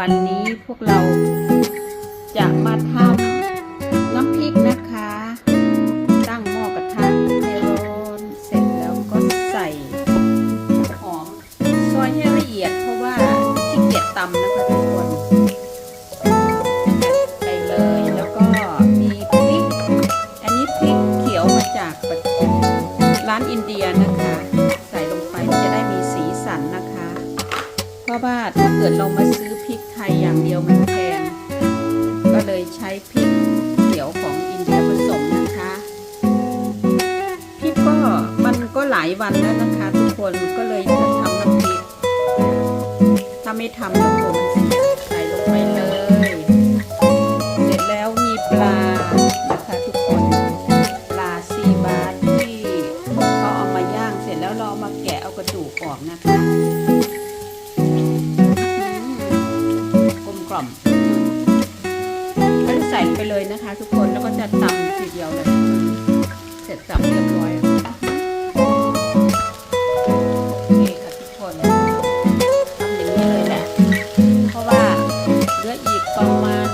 วันนี้พวกเราจะมาทำน้ำพริกนะคะ ตั้งหม้อกระทะให้ร้อนเสร็จแล้วก็ใส่หอมซอยให้ละเอียดเพราะว่าขี้เกียจตำนะคะทุกคนไปเลยแล้วก็มีพริก อันนี้พริกเขียวมาจากร้านอินเดียนะคะ ใส่ลงไปจะได้มีสีสันนะคะ เพราะว่าถ้าเกิดเรามา ใช้พริกเขียวของอินเดียผสมนะคะพริกก็มันก็หลายวันแล้วนะคะ ทุกคนก็เลยจะทำน้ำพริกถ้าไม่ทำน้ำผมนเสียใส่ลงไปเลย เสร็จแล้วมีปลานะคะทุกคนปลาซีบาร์ที่เขาเอามาย่างเสร็จแล้วเราเอามาแกะเอากระดูกออกนะคะกลมกล่อม ส่ไปเลยนะคะ ทุกคนแล้วก็จะตำทีเดียวเลยเสร็จสับเรียบร้อยนี่ค่ะทุกคนทำอย่างนี้เลยแหละเพราะว่าเหลืออีกประมาณ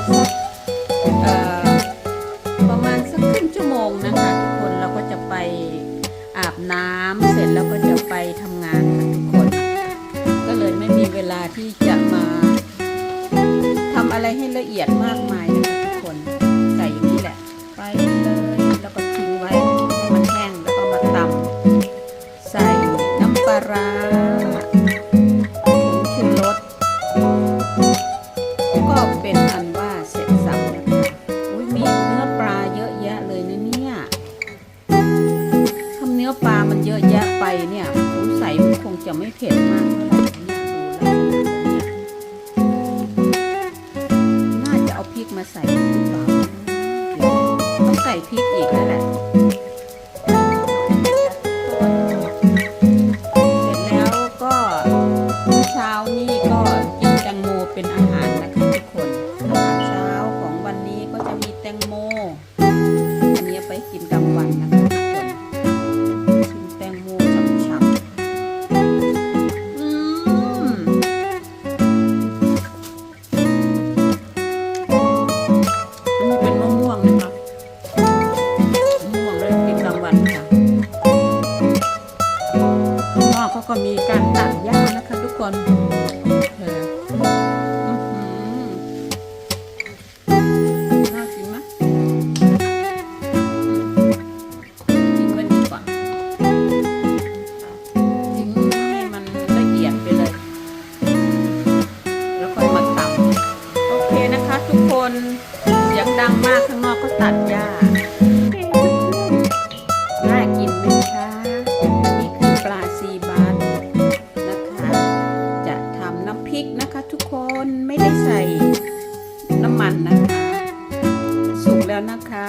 าร้าผงชูรสก็เป็นอันว่าเสร็จสับนะคะอุ้ยมีเนื้อปลาเยอะแยะเลยนะเนี่ยทำเนื้อปลามันเยอะแยะไปเนี่ยสงสัยมันคงจะไม่เผ็ดมากเท่าไหร่นะเนี่ยดูลักษณะแล้วเนี่ยน่าจะเอาพริกมาใส่หรือเปล่าเดี๋ยวต้องใส่พริกอีกแล้วแหละ เป็นอาหารนะคะทุกคนอาหารเช้าของวันนี้ก็จะมีแตงโม อันนี้ไปกินกลางวันนะคะทุกคนกินแตงโมฉ่ำๆอืมอันนี้เป็นมะม่วงนะคะมะม่วงเลยกินกลางวันค่ะข้างนอกเขาก็มีการตัดหญ้านะคะทุกคนเตัดหญ้าน่ากินไหมคะนี่คือปลาซีบาร์นะคะ จะทำน้ำพริกนะคะ ทุกคนไม่ได้ใส่น้ำมันนะคะ สุกแล้วนะคะ